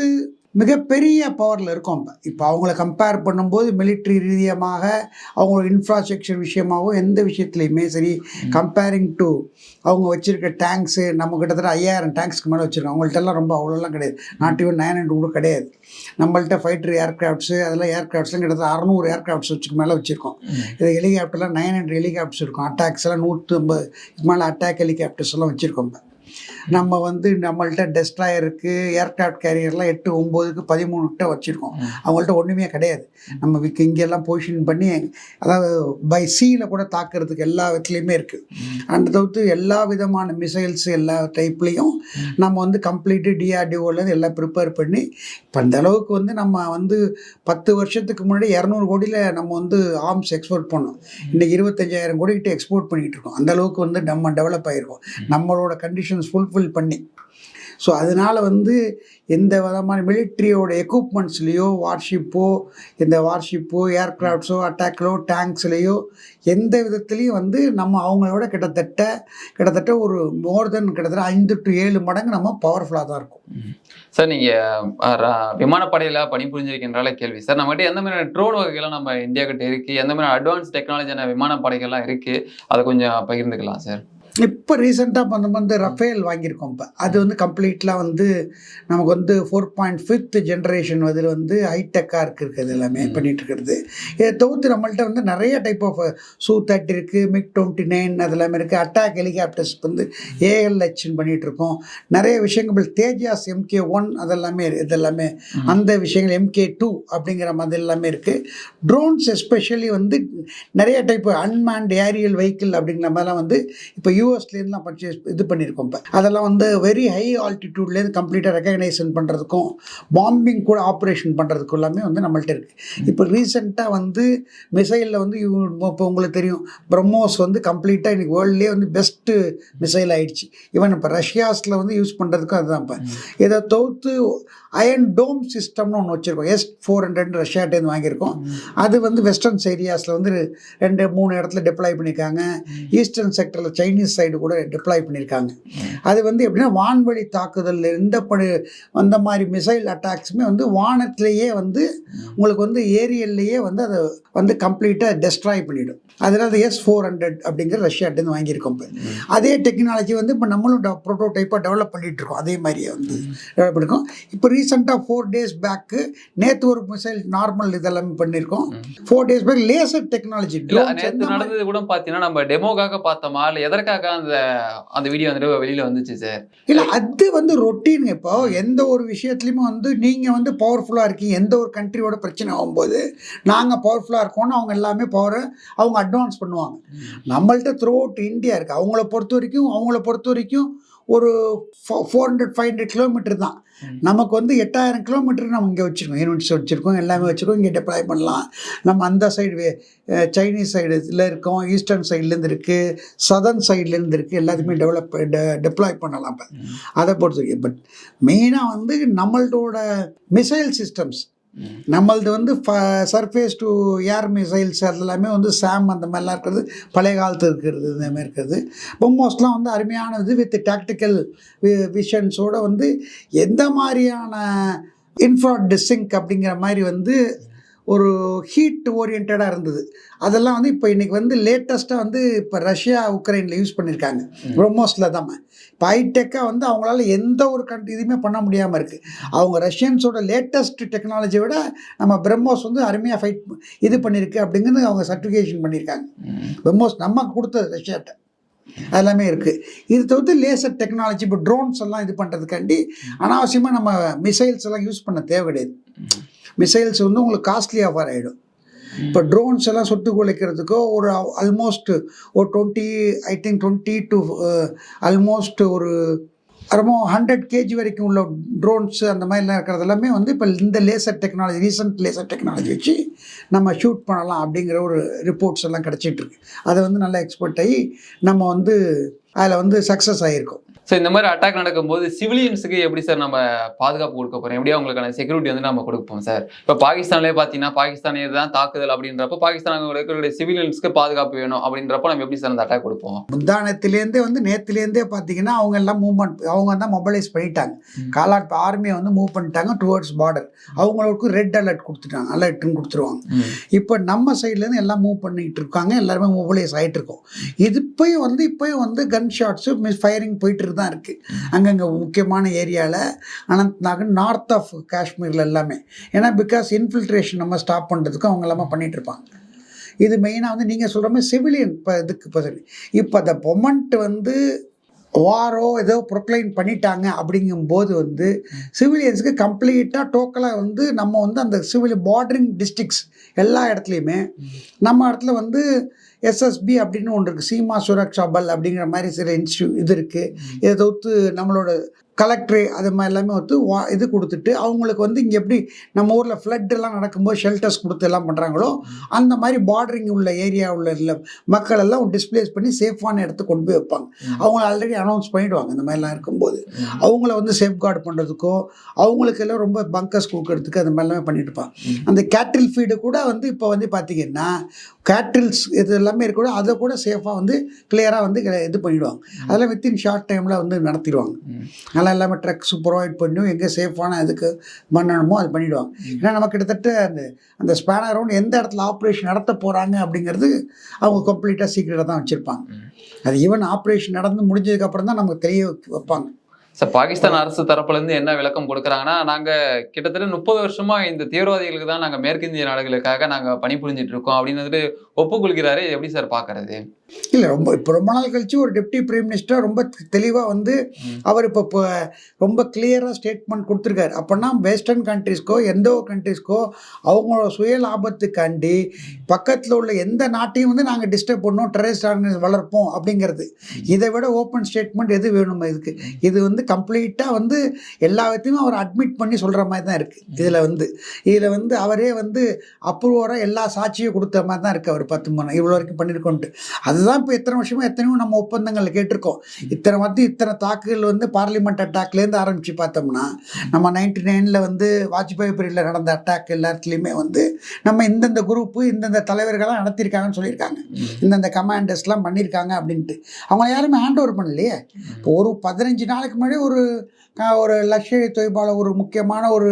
மிகப்பெரிய பவரில் இருக்கோம் இப்போ இப்போ அவங்கள கம்பேர் பண்ணும்போது மிலிட்ரி ரீதியமாக அவங்களோட இன்ஃப்ராஸ்ட்ரக்சர் விஷயமாகவும் எந்த விஷயத்துலையுமே சரி கம்பேரிங் டு அவங்க வச்சுருக்க டேங்க்ஸு நம்ம கிட்டத்தட்ட ஐயாயிரம் டேங்க்ஸ்க்கு மேலே வச்சுருக்கோம் அவங்கள்ட்டெல்லாம் ரொம்ப அவ்வளோலாம் கிடையாது. நாட் ஈவன் நைன் ஹண்ட்ரட் கூட கிடையாது. நம்மள்ட்ட ஃபைட்டர் ஏர்க்ராஃப்ட்ஸு அதெல்லாம் ஏர்க்ராஃப்ட்ஸ்லாம் கிட்டத்தட்ட அறநூறு ஏர்க்ராஃப்ட்ஸ் வச்சுக்கு மேலே வச்சுருக்கோம். இது ஹெலிகாப்டர்லாம் நைன் ஹண்ட்ரட் ஹெலிகாப்டர்ஸ் இருக்கும். அட்டாக்ஸ் எல்லாம் நூற்றி ஐம்பது மேலே அட்டாக் ஹெலிகாப்டர்ஸ் எல்லாம் வச்சுருக்கோம் இப்போ. நம்ம வந்து நம்மள்ட்ட டெஸ்ட்ராயர் இருக்குது ஏர்க்ராஃப்ட் கேரியர்லாம் எட்டு ஒம்போதுக்கு பதிமூணு கிட்ட வச்சுருக்கோம் அவங்கள்ட்ட ஒன்றுமே கிடையாது. நம்ம இங்கெல்லாம் பொசிஷன் பண்ணி அதாவது பை சீல கூட தாக்குறதுக்கு எல்லா விதத்துலேயுமே இருக்குது அந்த தவிர்த்து எல்லா விதமான மிசைல்ஸ் எல்லா டைப்லேயும் நம்ம வந்து கம்ப்ளீட்டு டிஆர்டிஓலேருந்து எல்லாம் ப்ரிப்பேர் பண்ணி இப்போ அந்த அளவுக்கு வந்து நம்ம வந்து பத்து வருஷத்துக்கு முன்னாடி இரநூறு கோடியில் நம்ம வந்து ஆர்ம்ஸ் எக்ஸ்போர்ட் பண்ணோம். இன்னைக்கு இருபத்தஞ்சாயிரம் கோடிக்கிட்ட எக்ஸ்போர்ட் பண்ணிகிட்டு இருக்கோம். அந்த அளவுக்கு வந்து நம்ம டெவலப் ஆகிருக்கோம் நம்மளோட கண்டிஷன்ஸ் ஃபுல்ஃபில் பண்ணி. ஸோ அதனால் வந்து எந்த விதமான மிலிட்ரியோட எக்யூப்மெண்ட்ஸ்லேயோ வார்ஷிப்போ இந்த வார்ஷிப்போ ஏர்க்ராஃப்ட்ஸோ அட்டாக்லோ டேங்க்ஸ்லேயோ எந்த விதத்துலேயும் வந்து நம்ம அவங்களோட கிட்டத்தட்ட கிட்டத்தட்ட ஒரு மோர் தென் கிட்டத்தட்ட ஐந்து டு ஏழு மடங்கு நம்ம பவர்ஃபுல்லாக தான் இருக்கும். சார் நீங்கள் விமானப்படையில் பணிபுரிஞ்சிருக்கின்றால கேள்வி. சார் நம்மகிட்ட எந்த மாதிரி ட்ரோன் வகைகள்லாம் நம்ம இந்தியா கிட்ட இருக்குது எந்த மாதிரி அட்வான்ஸ் டெக்னாலஜியான விமானப்படைகள்லாம் இருக்குது அதை கொஞ்சம் பகிர்ந்துக்கலாம் சார். இப்போ ரீசெண்டாக நம்ம வந்து ரஃபேல் வாங்கியிருக்கோம் இப்போ. அது வந்து கம்ப்ளீட்லாம் வந்து நமக்கு வந்து ஃபோர் பாயிண்ட் ஃபிஃப்த் ஜென்ரேஷன் அதில் வந்து ஹைடெக்காக இருக்குது எல்லாமே பண்ணிட்டு இருக்கிறது. இதை தவிர்த்து நம்மள்ட்ட வந்து நிறைய டைப் ஆஃப் சூ தேர்ட்டி இருக்குது மிக் டுவெண்ட்டி நைன் அதெல்லாமே இருக்குது அட்டாக் ஹெலிகாப்டர்ஸ் வந்து ஏஎல்ஹெச்னு பண்ணிகிட்டு இருக்கோம். நிறைய விஷயங்கள் தேஜாஸ் எம்கே ஒன் அதெல்லாமே இதெல்லாமே. அந்த விஷயங்கள் எம்கே டூ அப்படிங்கிற மாதிரி எல்லாமே இருக்குது ட்ரோன்ஸ் எஸ்பெஷலி வந்து நிறைய டைப் அன்மேண்ட் ஏரியல் வெஹிக்கிள் அப்படிங்கிற மாதிரிலாம் வந்து இப்போ யூஎஸ்லேருந்துலாம் பர்ச்சேஸ் இது பண்ணியிருக்கோம் இப்போ. அதெல்லாம் வந்து வெரி ஹை ஆல்டிடியூட்லேருந்து கம்ப்ளீட்டாக ரெக்கக்னைசேஷன் பண்ணுறதுக்கும் பாம்பிங் கூட ஆப்ரேஷன் பண்ணுறதுக்கும் எல்லாமே வந்து நம்மள்ட்ட இருக்குது இப்போ ரீசெண்டாக வந்து மிசைலில் வந்து இப்போ உங்களுக்கு தெரியும் பிரம்மோஸ் வந்து கம்ப்ளீட்டாக இன்னைக்கு வேர்ல்ட்லேயே வந்து பெஸ்ட்டு மிசைல் ஆயிடுச்சு. ஈவன் இப்போ ரஷ்யாஸில் வந்து யூஸ் பண்ணுறதுக்கும் அதுதான் இப்போ. இதை தவிர்த்து அயன் டோம் சிஸ்டம்னு ஒன்று வச்சுருக்கோம். எஸ் ஃபோர் ஹண்ட்ரட் ரஷ்யாட்டேருந்து வாங்கியிருக்கோம். அது வந்து வெஸ்டர்ன்ஸ் ஏரியாஸில் வந்து ரெண்டு மூணு இடத்துல டெப்ளாய் பண்ணியிருக்காங்க. ஈஸ்டர்ன் செக்டரில் சைனீஸ் சைடு கூட டிப்ளாய் பண்ணியிருக்காங்க அது வந்து எப்படின்னா வான்வழி தாக்குதல் எந்த படு அந்த மாதிரி மிசைல் அட்டாக்ஸுமே வந்து வானத்திலேயே வந்து உங்களுக்கு வந்து ஏரியல்லையே வந்து அதை வந்து கம்ப்ளீட்டாக டெஸ்ட்ராய் பண்ணிடும். அதனால அது எஸ் ஃபோர் ஹண்ட்ரட் அப்படிங்கிற ரஷ்யாட்டேருந்து வாங்கியிருக்கோம் இப்போ. அதே டெக்னாலஜி வந்து இப்போ நம்மளும் ப்ரோட்டோடைப்பாக டெவலப் பண்ணிட்டு இருக்கோம் அதே மாதிரியே வந்து டெவலப் பண்ணிருக்கோம். இப்போ ரீசெண்டாக ஃபோர் டேஸ் பேக்கு நேற்று ஒரு மிசைல் நார்மல் இதெல்லாம் பண்ணியிருக்கோம் four days back laser technology நடந்தது கூட பாத்தீங்கன்னா நம்ம டெமோக்காக பார்த்தோமா இல்ல எதற்காக அந்த அந்த வீடியோ வந்துட்டு வெளியில வந்துச்சு சார் இல்லை அது வந்து ரொட்டீன் இப்போ. எந்த ஒரு விஷயத்துலையுமே வந்து நீங்கள் வந்து பவர்ஃபுல்லாக இருக்கீங்க. எந்த ஒரு கண்ட்ரியோட பிரச்சனை ஆகும்போது நாங்கள் பவர்ஃபுல்லாக இருக்கோம்னு அவங்க எல்லாமே பவரை அவங்க அட்வான்ஸ் பண்ணுவாங்க. நம்மள்ட்ட த்ரூ அவுட் இந்தியா இருக்குது அவங்கள பொறுத்த வரைக்கும் அவங்கள பொறுத்த வரைக்கும் ஒரு four hundred five hundred kilometre தான். நமக்கு வந்து எட்டாயிரம் கிலோமீட்டர் நம்ம இங்கே வச்சுருக்கோம். யூனிட்ஸ் வச்சுருக்கோம் எல்லாமே வச்சுருக்கோம். இங்கே டெப்ளாய் பண்ணலாம். நம்ம அந்த சைடு சைனீஸ் சைடுல இருக்கோம் ஈஸ்டர்ன் சைட்லேருந்து இருக்குது சதர்ன் சைட்லேருந்து இருக்குது எல்லாத்தையுமே டெவலப் டெப்ளாய் பண்ணலாம். இப்போ அதை பொறுத்த பட் மெயினாக வந்து நம்மளோட மிசைல் சிஸ்டம்ஸ் நம்மளது வந்து சர்ஃபேஸ் டு ஏர் மிசைல்ஸ் எல்லாமே வந்து சாம் அந்த மாதிரிலாம் இருக்கிறது பழைய காலத்து இருக்கிறது இந்த மாதிரி இருக்கிறது. பொம்மோஸ்லாம் வந்து அருமையானது வித் டாக்டிக்கல் விஷன்ஸோடு வந்து எந்த மாதிரியான இன்ஃப்ராட் டிஸ்ஸிங்க் அப்படிங்கிற மாதிரி வந்து ஒரு ஹீட் ஓரியன்டாக இருந்தது. அதெல்லாம் வந்து இப்போ இன்றைக்கி வந்து லேட்டஸ்ட்டாக வந்து இப்போ ரஷ்யா உக்ரைனில் யூஸ் பண்ணியிருக்காங்க பிரம்மோஸில் தான். இப்போ ஹைடெக்காக வந்து அவங்களால எந்த ஒரு கண்ட்ரி இதுவுமே பண்ண முடியாமல் இருக்குது அவங்க ரஷ்யன்ஸோட லேட்டஸ்ட் டெக்னாலஜியை விட நம்ம பிரம்மோஸ் வந்து அருமையாக ஃபைட் இது பண்ணியிருக்கு அப்படிங்கிறது அவங்க சர்டிஃபிகேஷன் பண்ணியிருக்காங்க பிரம்மோஸ் நம்ம கொடுத்த ரஷ்யாட்ட. எல்லாமே இருக்குது இது தவிர்த்து லேசர் டெக்னாலஜி இப்போ ட்ரோன்ஸ் எல்லாம் இது பண்ணுறதுக்காண்டி அனாவசியமாக நம்ம மிசைல்ஸ் எல்லாம் யூஸ் பண்ண தேவை கிடையாது மிசைல்ஸ் வந்து உங்களுக்கு காஸ்ட்லி ஆஃபர் ஆகிடும் இப்போ ட்ரோன்ஸ் எல்லாம் சுட்டு குலைக்கிறதுக்கோ ஒரு ஆல்மோஸ்ட் ஒரு twenty I think twenty to almost ஒரு அரமோ ஹண்ட்ரட் கேஜி வரைக்கும் உள்ள ட்ரோன்ஸ் அந்த மாதிரிலாம் இருக்கிறது எல்லாமே வந்து இப்போ இந்த laser technology recent laser technology வச்சு நம்ம ஷூட் பண்ணலாம் அப்படிங்கிற ஒரு ரிப்போர்ட்ஸ் எல்லாம் கிடச்சிட்டு இருக்கு. அதை வந்து நல்லா எக்ஸ்பர்ட் ஆகி நம்ம வந்து அதில் வந்து சக்ஸஸ் ஆகியிருக்கோம். ஸோ இந்த மாதிரி அட்டாக் நடக்கும்போது சிவிலியன்ஸுக்கு எப்படி சார் நம்ம பாதுகாப்பு கொடுக்க போறோம்? எப்படி அவங்களுக்கான செக்யூரிட்டி வந்து நம்ம கொடுப்போம் சார் இப்போ பாகிஸ்தான்லேயே பார்த்தீங்கன்னா பாகிஸ்தானே தான் தாக்குதல் அப்படின்றப்ப பாகிஸ்தான் இருக்கிற சிவிலியன்ஸ்க்கு பாதுகாப்பு வேணும் அப்படின்றப்ப நம்ம எப்படி சார் அந்த அட்டாக் கொடுப்போம்? முந்தானத்துலேருந்தே வந்து நேற்றுலேருந்தே பார்த்தீங்கன்னா அவங்க எல்லாம் மூவ்மெண்ட் அவங்க தான் மொபைலைஸ் பண்ணிட்டாங்க. காலாட் ஆர்மியை வந்து மூவ் பண்ணிட்டாங்க டுவர்ட்ஸ் பார்டர் அவங்களுக்கு ரெட் அலர்ட் கொடுத்துட்டாங்க அலர்ட்னு கொடுத்துருவாங்க. இப்போ நம்ம சைட்லேருந்து எல்லாம் மூவ் பண்ணிட்டு இருக்காங்க எல்லாருமே மொபைலைஸ் ஆகிட்டு இருக்கோம். இது இப்போயும் வந்து இப்போயும் வந்து கன் ஷாட்ஸு மிஸ் ஃபயரிங் போயிட்டு தான் இருக்குது அங்கங்கே முக்கியமான ஏரியாவில் அனந்த்நாக் நார்த் ஆஃப் காஷ்மீரில் எல்லாமே. ஏன்னா பிகாஸ் இன்ஃபில்ட்ரேஷன் நம்ம ஸ்டாப் பண்ணுறதுக்கு அவங்க எல்லாமே பண்ணிகிட்ருப்பாங்க இருப்பாங்க. இது மெயினாக வந்து நீங்கள் சொல்கிற மாதிரி சிவிலியன் இப்போ இதுக்கு இப்போ இப்போ அந்த பொமண்ட் வந்து வாரோ ஏதோ ப்ரொக்ளைன் பண்ணிட்டாங்க அப்படிங்கும்போது வந்து சிவிலியன்ஸுக்கு கம்ப்ளீட்டாக டோக்கலாக வந்து நம்ம வந்து அந்த சிவில் பார்டரிங் டிஸ்ட்ரிக்ஸ் எல்லா இடத்துலையுமே நம்ம இடத்துல வந்து எஸ்எஸ்பி அப்படின்னு ஒன்று இருக்குது சீமா சுரக்ஷா பல் அப்படிங்கிற மாதிரி சில இன்ஸ்டியூ இது இருக்குது இதை தவிர்த்து நம்மளோட கலெக்டரு அது மாதிரி எல்லாமே வந்து வா இது கொடுத்துட்டு அவங்களுக்கு வந்து இங்கே எப்படி நம்ம ஊரில் ஃப்ளட் எல்லாம் நடக்கும்போது ஷெல்டர்ஸ் கொடுத்து எல்லாம் பண்ணுறாங்களோ அந்த மாதிரி பார்டரிங் உள்ள ஏரியா உள்ள மக்கள் எல்லாம் டிஸ்பிளேஸ் பண்ணி சேஃபான இடத்துக்கு கொண்டு போய் வைப்பாங்க. அவங்கள ஆல்ரெடி அனௌன்ஸ் பண்ணிடுவாங்க இந்த மாதிரிலாம் இருக்கும்போது. அவங்கள வந்து சேஃப்கார்டு பண்ணுறதுக்கோ அவங்களுக்கு எல்லாம் ரொம்ப பங்கர்ஸ் கொடுக்கறதுக்கு அந்த மாதிரிலாம் பண்ணிட்டு இருப்பாங்க. அந்த கேட்டில் ஃபீடு கூட வந்து இப்போ வந்து பார்த்தீங்கன்னா கேட்டில்ஸ் இது எல்லாமே இருக்கக்கூட அதை கூட சேஃபாக வந்து கிளியராக வந்து இது பண்ணிடுவாங்க. அதெல்லாம் வித்தின் ஷார்ட் டைமில் வந்து நடத்திடுவாங்க. நல்லா எல்லாமே ட்ரக்ஸ் ப்ரொவைட் பண்ணி எங்கே சேஃபான இதுக்கு பண்ணணுமோ அது பண்ணிடுவாங்க. ஏன்னா நம்ம கிட்டத்தட்ட அந்த அந்த ஸ்பேனர் ரவுண்ட் எந்த இடத்துல ஆப்ரேஷன் நடத்த போகிறாங்க அப்படிங்கிறது அவங்க கம்ப்ளீட்டாக சீக்கிரட்டாக தான் வச்சுருப்பாங்க. அது ஈவன் ஆப்ரேஷன் நடந்து முடிஞ்சதுக்கப்புறம் தான் நமக்கு தெரிய வைப்பாங்க. சார் பாகிஸ்தான் அரசு தரப்புல இருந்து என்ன விளக்கம் கொடுக்குறாங்கன்னா நாங்க கிட்டத்தட்ட முப்பது வருஷமா இந்த தீவிரவாதிகளுக்கு தான் நாங்க மேற்கிந்திய நாடுகளுக்காக நாங்க பணிபுரிஞ்சிட்டு இருக்கோம் அப்படின்னு வந்துட்டு ஒப்புக்கொள்கிறாரு. எப்படி சார் பாக்குறது இல்லை ரொம்ப இப்போ ரொம்ப நாள் கழிச்சு ஒரு டெப்டி பிரைம் மினிஸ்டர் ரொம்ப தெளிவாக வந்து. அவர் இப்போ இப்போ ரொம்ப கிளியராக ஸ்டேட்மெண்ட் கொடுத்துருக்காரு. அப்போனா வெஸ்டர்ன் கண்ட்ரீஸ்க்கோ எந்த ஒரு கண்ட்ரீஸ்க்கோ அவங்களோட சுய லாபத்துக்காண்டி பக்கத்தில் உள்ள எந்த நாட்டையும் வந்து நாங்கள் டிஸ்டர்ப் பண்ணோம் டெரரிஸ்ட் ஆர்கனைஸ் வளர்ப்போம் அப்படிங்கிறது. இதை விட ஓப்பன் ஸ்டேட்மெண்ட் எது வேணும் இதுக்கு. இது வந்து வந்து கம்ப்ளீட்டாக வந்து எல்லா விதத்தையுமே அவர் அட்மிட் பண்ணி சொல்கிற மாதிரி தான் இருக்குது இதில் வந்து இதில் வந்து அவரே வந்து அப்ரூவராக எல்லா சாட்சியும் கொடுத்த மாதிரி தான் இருக்குது அவர் பத்து மணி இவ்வளோ வரைக்கும் பண்ணியிருக்கோன்ட்டு அதுதான் இப்போ எத்தனை வருஷமா எத்தனையோ நம்ம ஒப்பந்தங்கள் கேட்டிருக்கோம். இத்தனை வந்து இத்தனை தாக்குகள் வந்து பார்லிமெண்ட் அட்டாக்லேருந்து ஆரம்பித்து பார்த்தோம்னா நம்ம நைன்டி நைனில் வந்து வாஜ்பாய் பீரியடில் நடந்த அட்டாக் எல்லாத்துலேயுமே வந்து நம்ம இந்தந்த குரூப்பு இந்தந்த தலைவர்கள்லாம் நடத்தியிருக்காங்கன்னு சொல்லியிருக்காங்க. இந்தந்த கமாண்டர்ஸ்லாம் பண்ணியிருக்காங்க அப்படின்ட்டு. அவங்க யாருமே ஹேண்ட் ஓவர் பண்ணலையே. இப்போ ஒரு பதினஞ்சு நாளைக்கு முன்னாடி ஒரு அஹ், ஒரு லஷ்கர் தொய்பால ஒரு முக்கியமான ஒரு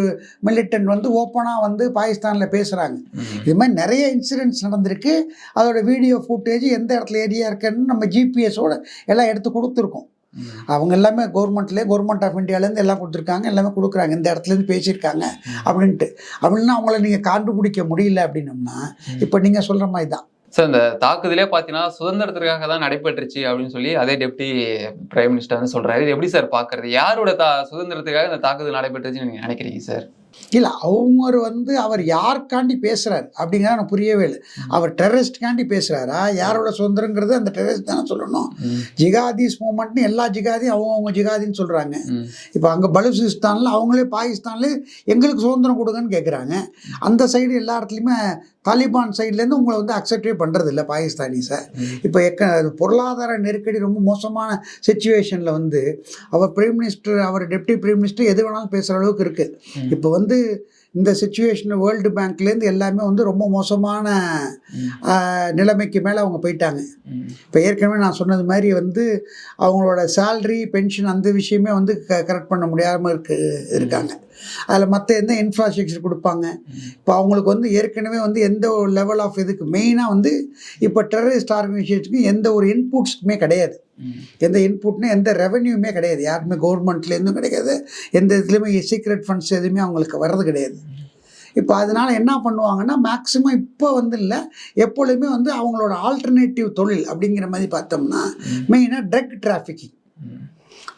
மிலிட்டன்ட் வந்து ஓப்பனாக வந்து பாகிஸ்தானில் பேசுகிறாங்க இது மாதிரி நிறைய இன்சிடென்ட்ஸ் நடந்திருக்கு. அதோட வீடியோ ஃபுட்டேஜ் எந்த இடத்துல ஏரியா இருக்குன்னு நம்ம ஜிபிஎஸோட எல்லாம் எடுத்து கொடுத்துருக்கோம். அவங்க எல்லாமே கவர்மெண்ட்லேயே கவர்மெண்ட் ஆஃப் இந்தியாவிலேருந்து எல்லாம் கொடுத்துருக்காங்க. எல்லாமே கொடுக்குறாங்க. இந்த இடத்துலேருந்து பேசியிருக்காங்க அப்படின்ட்டு. அப்படின்னா அவங்கள நீங்கள் கண்டுபிடிக்க முடியல அப்படின்னம்னா இப்போ நீங்கள் சொல்கிற மாதிரி தான் சார் இந்த தாக்குதலே பார்த்தீங்கன்னா சுதந்திரத்திற்காக தான் நடைபெற்றுச்சு அப்படின்னு சொல்லி அதே டெப்டி பிரைம் மினிஸ்டர் வந்து சொல்றாரு. இது எப்படி சார் பார்க்கறது யாரோட தா சுதந்திரத்துக்காக இந்த தாக்குதல் நடைபெற்றுச்சுன்னு நீங்க நினைக்கிறீங்க சார்? இல்லை அவங்க வந்து அவர் யாருக்காண்டி பேசுகிறார் அப்படிங்கிறத எனக்கு புரியவே இல்லை. அவர் டெரரிஸ்ட்காண்டி பேசுகிறாரா யாரோட சுதந்திரங்கிறது அந்த டெரரிஸ்ட் தானே சொல்லணும். ஜிகாதிஸ் மூமெண்ட்னு எல்லா ஜிகாதியும் அவங்கவுங்க ஜிகாதின்னு சொல்கிறாங்க. இப்போ அங்கே பலுசிஸ்தானில் அவங்களே பாகிஸ்தான்ல எங்களுக்கு சுதந்திரம் கொடுங்கன்னு கேட்குறாங்க அந்த சைடு எல்லா இடத்துலையுமே தாலிபான் சைட்லேருந்து உங்களை வந்து அக்செப்டே பண்ணுறது இல்லை பாகிஸ்தானிஸை இப்போ எக்க பொருளாதார நெருக்கடி ரொம்ப மோசமான சுச்சுவேஷனில் வந்து அவர் பிரைம் மினிஸ்டர் அவர் டெப்டி பிரைம் மினிஸ்டர் எது வேணாலும் பேசுகிற அளவுக்கு இருக்குது. இப்போ வந்து இந்த சுச்சுவேஷன் வேர்ல்டு பேங்க்லேருந்து எல்லாமே வந்து ரொம்ப மோசமான நிலைமைக்கு மேலே அவங்க போயிட்டாங்க. இப்போ ஏற்கனவே நான் சொன்னது மாதிரி வந்து அவங்களோட சேல்ரி பென்ஷன் அந்த விஷயமே வந்து க கரெக்ட் பண்ண முடியாமல் இருக்கு இருக்காங்க. அதில் மற்ற எந்த இன்ஃப்ராஸ்ட்ரக்சர் கொடுப்பாங்க? இப்போ அவங்களுக்கு வந்து ஏற்கனவே வந்து எந்த ஒரு லெவல் ஆஃப் இதுக்கு மெயினாக வந்து இப்போ டெரரிஸ்ட் ஆர்கனைசேஷனுக்கு எந்த ஒரு இன்புட்ஸ்க்குமே கிடையாது. எந்த இன்புட்னு எந்த ரெவன்யூமே கிடையாது. யாருமே கவர்மெண்ட்லேருந்தும் கிடையாது எந்த இதுலேயுமே சீக்ரெட் ஃபண்ட்ஸ் எதுவுமே அவங்களுக்கு வர்றது கிடையாது. இப்போ அதனால் என்ன பண்ணுவாங்கன்னா மேக்ஸிமம் இப்போ வந்து இல்லை எப்பொழுதுமே வந்து அவங்களோட ஆல்டர்னேட்டிவ் தொழில் அப்படிங்கிற மாதிரி பார்த்தோம்னா மெயினாக ட்ரக் டிராஃபிக்கிங்.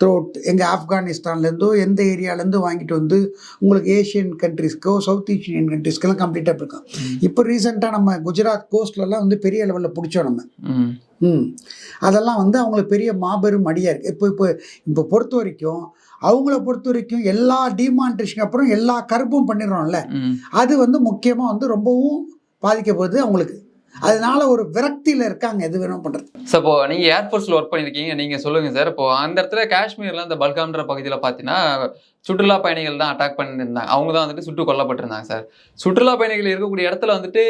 த்ரோட் எங்கள் ஆப்கானிஸ்தான்லேருந்தோ எந்த ஏரியாலேருந்தோ வாங்கிட்டு வந்து உங்களுக்கு ஏஷியன் கண்ட்ரிஸ்க்கோ சவுத் ஏஷியன் கண்ட்ரிஸ்க்கெல்லாம் கம்ப்ளீட்டாக போயிருக்கோம் இப்போ ரீசெண்டாக நம்ம குஜராத் கோஸ்ட்லலாம் வந்து பெரிய லெவலில் பிடிச்சோம் நம்ம. ம். ம். அதெல்லாம் வந்து அவங்களுக்கு பெரிய மாபெரும் அடியாக இருக்குது இப்போ இப்போ இப்போ பொறுத்த வரைக்கும் அவங்கள பொறுத்த வரைக்கும் எல்லா டிமானிட்டேஷன் அப்புறம் எல்லா கருப்பும் பண்ணிடுறோம்ல. அது வந்து முக்கியமாக வந்து ரொம்பவும் பாதிக்க போகுது அவங்களுக்கு. அதனால ஒரு விரக்தியில் இருக்காங்க எது வேணும் பண்ணுறது சார் இப்போ நீங்கள் ஏர்ஃபோர்ஸில் ஒர்க் பண்ணிருக்கீங்க நீங்கள் சொல்லுங்கள் சார் இப்போ அந்த இடத்துல காஷ்மீரில் இந்த பல்காம்ன்ற பகுதியில் பார்த்தீங்கன்னா சுற்றுலா பயணிகள் தான் அட்டாக் பண்ணியிருந்தாங்க. அவங்க தான் வந்துட்டு சுட்டு கொல்லப்பட்டிருந்தாங்க சார் சுற்றுலா பயணிகள் இருக்கக்கூடிய இடத்துல வந்துட்டு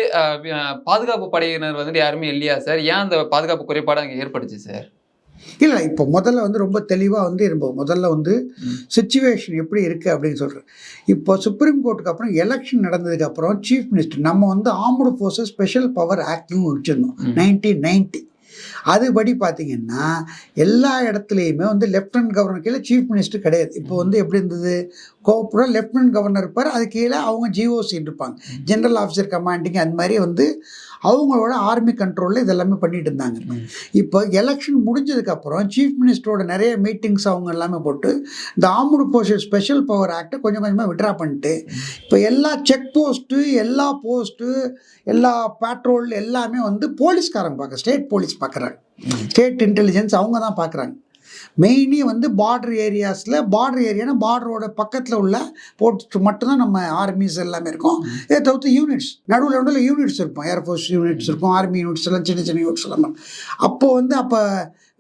பாதுகாப்பு படையினர் வந்துட்டு யாருமே இல்லையா சார் ஏன் அந்த பாதுகாப்பு குறைபாடு அங்கே ஏற்பட்டுச்சு சார் இல்லை இப்போ முதல்ல வந்து ரொம்ப தெளிவாக வந்து இருப்போம் முதல்ல வந்து. சுச்சுவேஷன் எப்படி இருக்குது அப்படின்னு சொல்கிறேன் இப்போ சுப்ரீம் கோர்ட்டுக்கு அப்புறம் எலெக்ஷன் நடந்ததுக்கு அப்புறம் சீஃப் மினிஸ்டர் நம்ம வந்து ஆர்ம்டு ஃபோர்ஸஸ் ஸ்பெஷல் பவர் ஆக்ட்னு வச்சுருந்தோம். நைன்டீன் நைன்ட்டி அதுபடி பார்த்தீங்கன்னா எல்லா இடத்துலையுமே வந்து லெஃப்டினன்ட் கவர்னர் கீழே சீஃப் மினிஸ்டர் கிடையாது. இப்போ வந்து எப்படி இருந்தது? கோப்புற லெஃப்டினன்ட் கவர்னர் இருப்பார். அது கீழே அவங்க ஜிஓசின்னு இருப்பாங்க. ஜென்ரல் ஆஃபீஸர் கமாண்டிங் அது மாதிரி வந்து அவங்களோட ஆர்மி கண்ட்ரோலில் இதெல்லாமே பண்ணிட்டு இருந்தாங்க. இப்போ எலெக்ஷன் முடிஞ்சதுக்கப்புறம் சீஃப் மினிஸ்டரோட நிறைய மீட்டிங்ஸ் அவங்க எல்லாமே போட்டு இந்த ஆர்முடு போஸ்ட் ஸ்பெஷல் பவர் ஆக்டை கொஞ்சம் கொஞ்சமாக விட்ரா பண்ணிட்டு இப்போ எல்லா செக் போஸ்ட்டு எல்லா போஸ்ட்டு எல்லா பேட்ரோல் எல்லாமே வந்து போலீஸ்காரங்க பார்க்க ஸ்டேட் போலீஸ் பார்க்குறாங்க. ஸ்டேட் இன்டெலிஜென்ஸ் அவங்க தான் பார்க்குறாங்க. மெயினி வந்து பார்டர் ஏரியாஸில் பார்டர் ஏரியானா பார்டரோட பக்கத்தில் உள்ள போர்ட் மட்டும்தான் நம்ம ஆர்மிஸ் எல்லாமே இருக்கும். இதை தவிர்த்து யூனிட்ஸ் நடுவில் நடுவில் யூனிட்ஸ் இருக்கும். ஏர்ஃபோர்ஸ் யூனிட்ஸ் இருக்கும் ஆர்மி யூனிட்ஸ் எல்லாம் சின்ன சின்ன யூனிட்ஸ் எல்லாம். அப்போது வந்து அப்போ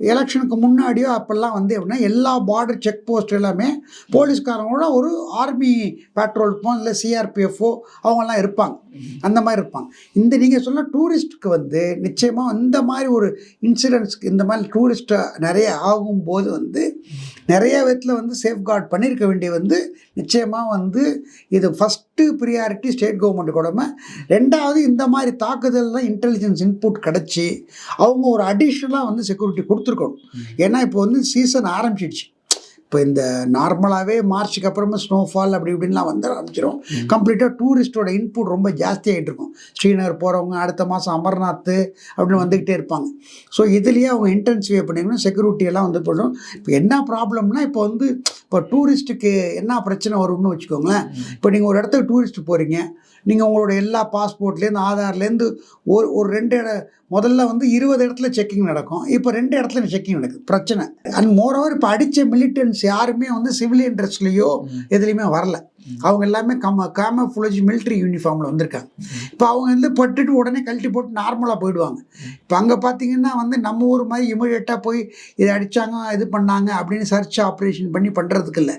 எலெக்ஷனுக்கு முன்னாடியோ அப்போல்லாம் வந்து எப்படின்னா எல்லா பார்டர் செக் போஸ்ட் எல்லாமே போலீஸ்காரங்களோட ஒரு ஆர்மி பேட்ரோல் இல்லை சிஆர்பிஎஃப்ஓ அவங்கெல்லாம் இருப்பாங்க. அந்த மாதிரி இருப்பாங்க. இந்த நீங்கள் சொன்ன டூரிஸ்ட்டுக்கு வந்து நிச்சயமாக இந்த மாதிரி ஒரு இன்சிடென்ட்ஸ்க்கு இந்த மாதிரி டூரிஸ்ட்டு நிறைய ஆகும்போது வந்து நிறைய விதத்தில் வந்து சேஃப்கார்ட் பண்ணியிருக்க வேண்டிய வந்து நிச்சயமாக வந்து இது ஃபஸ்ட்டு ப்ரியாரிட்டி ஸ்டேட் கவர்மெண்ட் கூடமை ரெண்டாவது இந்த மாதிரி தாக்குதல்லாம் இன்டெலிஜென்ஸ் இன்புட் கிடச்சி அவங்க ஒரு அடிஷ்னலாக வந்து செக்யூரிட்டி கொடுத்துருக்கணும். ஏன்னா இப்போ வந்து சீசன் ஆரம்பிச்சிடுச்சு. இப்போ இந்த நார்மலாகவே மார்ச்சுக்கு அப்புறமா ஸ்னோஃபால் அப்படி இப்படின்லாம் வந்து ஆரம்பிச்சிடும் கம்ப்ளீட்டாக டூரிஸ்டோட இன்புட் ரொம்ப ஜாஸ்தி ஆகிட்டு இருக்கும். ஸ்ரீநகர் போகிறவங்க அடுத்த மாதம் அமர்நாத் அப்படின்னு வந்துக்கிட்டே இருப்பாங்க. ஸோ இதுலேயே அவங்க இன்டென்சிஃபை பண்ணிக்கணும் செக்யூரிட்டி எல்லாம் வந்து போடணும் இப்போ என்ன ப்ராப்ளம்னா இப்போ வந்து இப்போ டூரிஸ்ட்டுக்கு என்ன பிரச்சனை வரும்னு வச்சுக்கோங்களேன். இப்போ நீங்கள் ஒரு இடத்துக்கு டூரிஸ்ட் போகிறீங்க நீங்கள் உங்களோட எல்லா பாஸ்போர்ட்லேருந்து ஆதார்லேருந்து ஒரு ஒரு ரெண்டு இட முதல்ல வந்து இருபது இடத்துல செக்கிங் நடக்கும். இப்போ ரெண்டு இடத்துல செக்கிங் நடக்குது. பிரச்சனை. அண்ட் மோரோவர் இப்போ அடித்த மிலிட்டன்ஸ் யாருமே வந்து சிவிலியன் ட்ரெஸ்லேயோ எதுலேயுமே வரல. அவங்க எல்லாமே கம காமஃபுலேஜ் மிலிட்ரி யூனிஃபார்மில் வந்திருக்காங்க. இப்போ அவங்க வந்து பட்டுட்டு உடனே கழட்டி போட்டு நார்மலாக போயிடுவாங்க. இப்போ அங்கே பார்த்தீங்கன்னா வந்து நம்ம ஊர் மாதிரி இமிடியேட்டாக போய் இதை அடித்தாங்க இது பண்ணாங்க அப்படின்னு சர்ச் ஆப்ரேஷன் பண்ணி பண்ணுறதுக்கு இல்லை.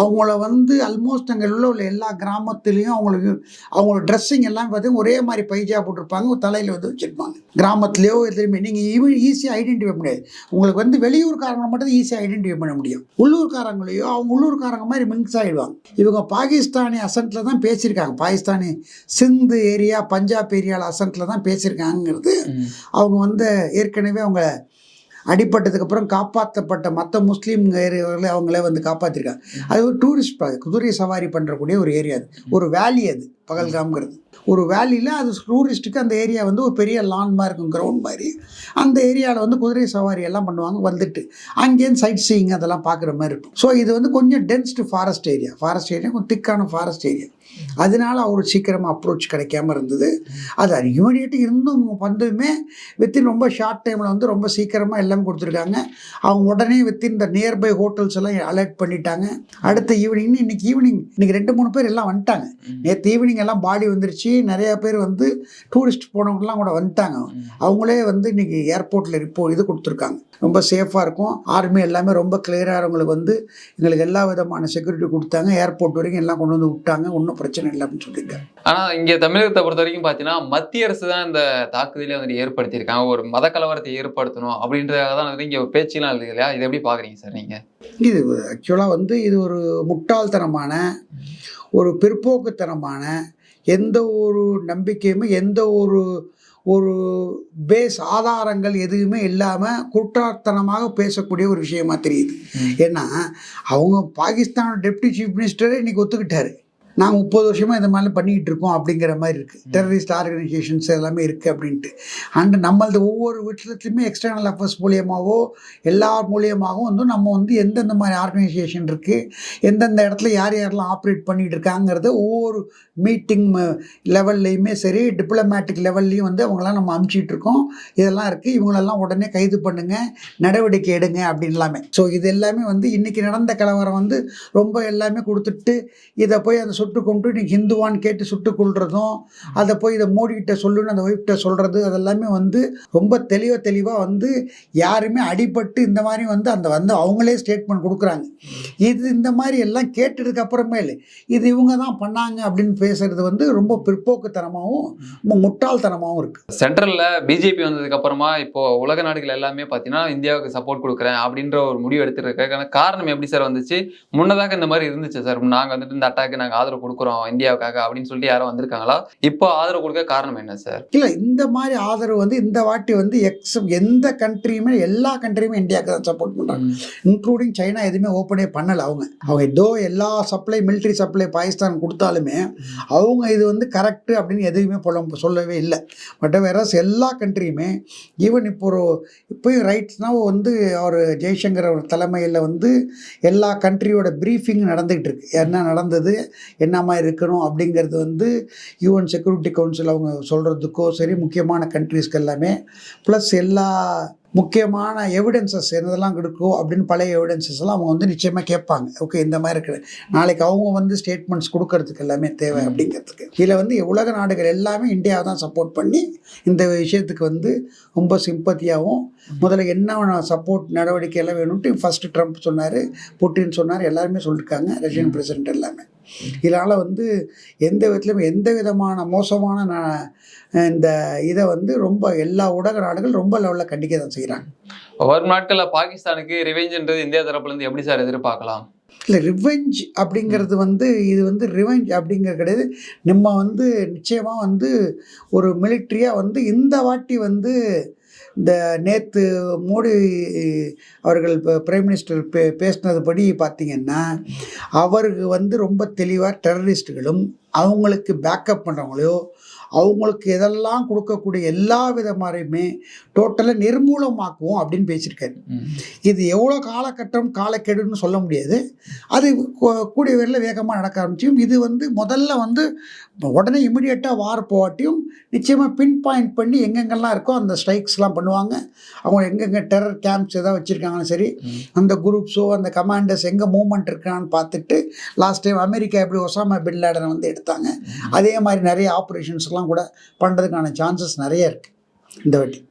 அவங்கள வந்து ஆல்மோஸ்ட் அங்கே உள்ள எல்லா கிராமத்துலேயும் அவங்களுக்கு அவங்களோட ட்ரெஸ்ஸிங் எல்லாம் பார்த்தீங்கன்னா ஒரே மாதிரி பைஜா போட்டிருப்பாங்க தலையில் வந்து வச்சுருப்பாங்க. கிராமத்துலேயோ எதுலையுமே நீங்கள் ஈஸியாக ஐடென்டிஃபை முடியாது. உங்களுக்கு வந்து வெளியூர்காரங்களை மட்டும் ஈஸியாக ஐடென்டிஃபை பண்ண முடியும். உள்ளூர்காரங்களையோ அவங்க உள்ளூர்காரங்க மாதிரி மிக்ஸ் ஆகிடுவாங்க இவங்க பாகிஸ்தானி அசன்ட்டில் தான் பேசியிருக்காங்க. பாகிஸ்தானி சிந்து ஏரியா பஞ்சாப் ஏரியாவில் அசன்ட்டில் தான் பேசியிருக்காங்கிறது அவங்க வந்து ஏற்கனவே அவங்க அடிப்பட்டதுக்கப்புறம் காப்பாற்றப்பட்ட மற்ற முஸ்லீம் ஏரியாவில் அவங்களே வந்து காப்பாற்றிருக்காங்க அது ஒரு டூரிஸ்ட் குதிரை சவாரி பண்ணுறக்கூடிய ஒரு ஏரியா அது. ஒரு வேலி அது பகல்காம்ங்கிறது. ஒரு வேலியில் அது டூரிஸ்ட்டுக்கு அந்த ஏரியா வந்து ஒரு பெரிய லான் மாதிரி இருக்கும் கிரவுண்ட் மாதிரி. அந்த ஏரியாவில் வந்து குதிரை சவாரி எல்லாம் பண்ணுவாங்க வந்துட்டு. அங்கேருந்து சைட் சீயிங் அதெல்லாம் பார்க்குற மாதிரி இருக்கும். ஸோ இது வந்து கொஞ்சம் dense forest area forest area கொஞ்சம் திக்கான ஃபாரஸ்ட் ஏரியா அதனால அவருக்கு சீக்கிரமாக அப்ரோச் கிடைக்காம இருந்தது. அது இமீடியட்டாக இருந்தும் வந்ததுமே வித்தின் ரொம்ப ஷார்ட் டைமில் வந்து ரொம்ப சீக்கிரமாக எல்லாம் கொடுத்துருக்காங்க. அவங்க உடனே வித்தின் இந்த நியர்பை ஹோட்டல்ஸ் எல்லாம் அலர்ட் பண்ணிட்டாங்க. அடுத்த ஈவினிங் இன்னைக்கு ஈவினிங் இன்னைக்கு ரெண்டு மூணு பேர் எல்லாம் வந்துட்டாங்க. நேற்று ஈவினிங் எல்லாம் பாடி வந்துருச்சு. நிறைய பேர் வந்து டூரிஸ்ட் போனவங்கலாம் கூட வந்துட்டாங்க. அவங்களே வந்து இன்னைக்கு ஏர்போர்ட்டில் ரிப்போ இது கொடுத்துருக்காங்க. ரொம்ப சேஃபாக இருக்கும். ஆர்மி எல்லாமே ரொம்ப கிளியராக அவங்களுக்கு வந்து எங்களுக்கு எல்லா விதமான செக்யூரிட்டி கொடுத்தாங்க. ஏர்போர்ட் வரைக்கும் எல்லாம் கொண்டு வந்து விட்டாங்க. ஒன்றும் பிரச்சனை இல்லை அப்படின்னு சொல்லியிருக்காங்க ஆனா இங்க தமிழகத்தை பொறுத்த வரைக்கும் பாத்தீங்கன்னா மத்திய அரசு தான் இந்த தாக்குதலை வந்து ஏற்படுத்தியிருக்காங்க. ஒரு மத கலவரத்தை ஏற்படுத்தணும் அப்படின்றதாக தான் வந்து இங்க பேச்சுலாம் இருக்கு இல்லையா? இதை எப்படி பாக்குறீங்க சார் நீங்க? இது ஆக்சுவலாக வந்து இது ஒரு முட்டாள்தனமான ஒரு பிற்போக்குத்தனமான எந்த ஒரு நம்பிக்கையுமே எந்த ஒரு ஒரு பேஸ் ஆதாரங்கள் எதுவுமே இல்லாமல் குற்றாத்தனமாக பேசக்கூடிய ஒரு விஷயமா தெரியுது. ஏன்னா அவங்க பாகிஸ்தான் டெப்டி சீஃப் மினிஸ்டரே இன்னைக்கு ஒத்துக்கிட்டாரு. நாங்கள் முப்பது வருஷமாக இந்த மாதிரிலாம் பண்ணிக்கிட்டு இருக்கோம் அப்படிங்கிற மாதிரி இருக்குது டெரரிஸ்ட் ஆர்கனைசேஷன்ஸ் எல்லாமே இருக்குது அப்படின்ட்டு. அண்ட் நம்மளது ஒவ்வொரு விஷயத்துலையுமே எக்ஸ்டர்னல் அஃபேர்ஸ் மூலியமாகவோ எல்லா மூலியமாகவும் வந்து நம்ம வந்து எந்தெந்த மாதிரி ஆர்கனைசேஷன் இருக்குது எந்தெந்த இடத்துல யார் யாரெல்லாம் ஆப்ரேட் பண்ணிகிட்டு இருக்காங்கிறத ஒவ்வொரு மீட்டிங் லெவல்லையுமே சரி டிப்ளமேட்டிக் லெவல்லையும் வந்து அவங்களாம் நம்ம அமுச்சிட்டு இருக்கோம். இதெல்லாம் இருக்குது இவங்களெல்லாம் உடனே கைது பண்ணுங்க நடவடிக்கை எடுங்க அப்படின்லாமே. ஸோ இது எல்லாமே வந்து இன்றைக்கி நடந்த கலவரம் வந்து ரொம்ப எல்லாமே கொடுத்துட்டு இதை போய் அந்த சுட்டு கொண்டு நீ ஹிந்துவான்னு கேட்டு சுட்டு கொள்றதும் அதை போய் இதை மோடிக்கிட்ட சொல்லுன்னு அந்த ஒய்ஃப்கிட்ட சொல்கிறது அதெல்லாமே வந்து ரொம்ப தெளிவாக தெளிவாக வந்து யாருமே அடிபட்டு இந்த மாதிரி வந்து அந்த வந்து அவங்களே ஸ்டேட்மெண்ட் கொடுக்குறாங்க. இது இந்த மாதிரி எல்லாம் கேட்டதுக்கு அப்புறமேலு இது இவங்க தான் பண்ணாங்க அப்படின்னு பேசுறது வந்து ரொம்ப பிற்போக்குத்தனமாகவும் ரொம்ப முட்டாள்தனமாகவும் இருக்குது சென்ட்ரலில் பிஜேபி வந்ததுக்கு அப்புறமா இப்போ உலக நாடுகள் எல்லாமே பார்த்தீங்கன்னா இந்தியாவுக்கு சப்போர்ட் கொடுக்குறேன் அப்படின்ற ஒரு முடிவு எடுத்துருக்காங்க காரணம் எப்படி சார் வந்துச்சு? முன்னதாக இந்த மாதிரி இருந்துச்சு சார்? நாங்கள் வந்துட்டு இந்த அட்டாக்கு நாங்கள் ஆதரவு கொடுக்குறோம் இந்தியாவுக்காக அப்படின்னு சொல்லிட்டு யாரும் வந்திருக்காங்களா? இப்போ ஆதரவு கொடுக்க காரணம் என்ன சார்? இல்லை இந்த மாதிரி ஆதரவு வந்து இந்த வாட்டி வந்து எக்ஸ் எந்த கண்ட்ரியுமே எல்லா கண்ட்ரியுமே இந்தியாவுக்கு தான் சப்போர்ட் பண்ணுறாங்க இன்க்ளூடிங் சைனா எதுவுமே ஓப்பனே பண்ணலை அவங்க. அவங்க ஏதோ எல்லா சப்ளை military சப்ளை பாகிஸ்தான் கொடுத்தாலுமே அவங்க இது வந்து கரெக்டு அப்படின்னு எதுவுமே சொல்ல சொல்லவே இல்லை. பட் வேற எல்லா கண்ட்ரியுமே ஈவன் இப்போ ஒரு இப்போயும் ரைட்ஸ்னா வந்து அவர் ஜெய்சங்கர் அவர் தலைமையில் வந்து எல்லா கண்ட்ரியோட ப்ரீஃபிங் நடந்துகிட்டு இருக்கு. என்ன நடந்தது என்ன மாதிரி இருக்கணும் அப்படிங்கிறது வந்து யூஎன் செக்யூரிட்டி கவுன்சில் அவங்க சொல்கிறதுக்கோ சரி முக்கியமான கண்ட்ரீஸ்க்கு எல்லாமே. ப்ளஸ் எல்லா முக்கியமான எவிடன்சஸ் என்னதெல்லாம் இருக்கோ அப்படின்னு பழைய எவிடன்சஸ் எல்லாம் அவங்க வந்து நிச்சயமாக கேட்பாங்க. ஓகே இந்த மாதிரி இருக்குது நாளைக்கு அவங்க வந்து ஸ்டேட்மெண்ட்ஸ் கொடுக்கறதுக்கு எல்லாமே தேவை அப்படிங்கிறதுக்கு. இதில் வந்து உலக நாடுகள் எல்லாமே இந்தியாவை தான் சப்போர்ட் பண்ணி இந்த விஷயத்துக்கு வந்து ரொம்ப சிம்பத்தியாகவும் முதல்ல என்ன சப்போர்ட் நடவடிக்கை எல்லாம் வேணும்ட்டு ஃபஸ்ட்டு ட்ரம்ப் சொன்னார் புட்டின் சொன்னார் எல்லாருமே சொல்லியிருக்காங்க ரஷ்யன் பிரசிடென்ட் எல்லாமே. இதனால் வந்து எந்த விதத்துலையும் எந்த விதமான மோசமான இந்த இதை வந்து ரொம்ப எல்லா ஊடக நாடுகள் ரொம்ப லெவலில் கண்டிக்க தான் செய்கிறாங்க வரும் நாட்களில் பாகிஸ்தானுக்கு ரிவெஞ்சுன்றது இந்தியா தரப்புல இருந்து எப்படி சார் எதிர்பார்க்கலாம்? இல்லை ரிவெஞ்ச் அப்படிங்கிறது வந்து இது வந்து ரிவெஞ்ச் அப்படிங்கிறது கிடையாது. நம்ம வந்து நிச்சயமாக வந்து ஒரு மிலிட்ரியாக வந்து இந்த வாட்டி வந்து இந்த நேற்று மோடி அவர்கள் இப்போ பிரைம் மினிஸ்டர் பே பேசினதுபடி பார்த்தீங்கன்னா அவருக்கு வந்து ரொம்ப தெளிவாக டெரரிஸ்ட்டுகளும் அவங்களுக்கு பேக்கப் பண்ணுறவங்களையோ அவங்களுக்கு எதெல்லாம் கொடுக்கக்கூடிய எல்லா விதமாரையுமே டோட்டலாக நிர்மூலமாக்குவோம் அப்படின்னு பேசியிருக்காரு. இது எவ்வளோ காலகட்டம் காலக்கெடுன்னு சொல்ல முடியாது. அது கூடிய விரைவில் வேகமாக நடக்க ஆரம்பிச்சியும் இது வந்து முதல்ல வந்து உடனே இமிடியேட்டாக வார் போகாட்டியும் நிச்சயமாக பின் பாயிண்ட் பண்ணி எங்கெங்கெல்லாம் இருக்கோ அந்த ஸ்ட்ரைக்ஸ்லாம் பண்ணுவாங்க. அவங்க எங்கெங்கே டெரர் கேம்ப்ஸ் எதாவது வச்சுருக்காங்கன்னு சரி. அந்த குரூப்ஸோ அந்த கமாண்டர்ஸ் எங்கே மூவ்மெண்ட் இருக்கான்னு பார்த்துட்டு லாஸ்ட் டைம் அமெரிக்கா எப்படி ஒசாமா பின் லேடனை வந்து எடுத்தாங்க. அதே மாதிரி நிறைய ஆப்ரேஷன்ஸ்லாம் கூட பண்ணுறதுக்கான சான்சஸ் நிறைய இருக்குது இந்த வாட்டி.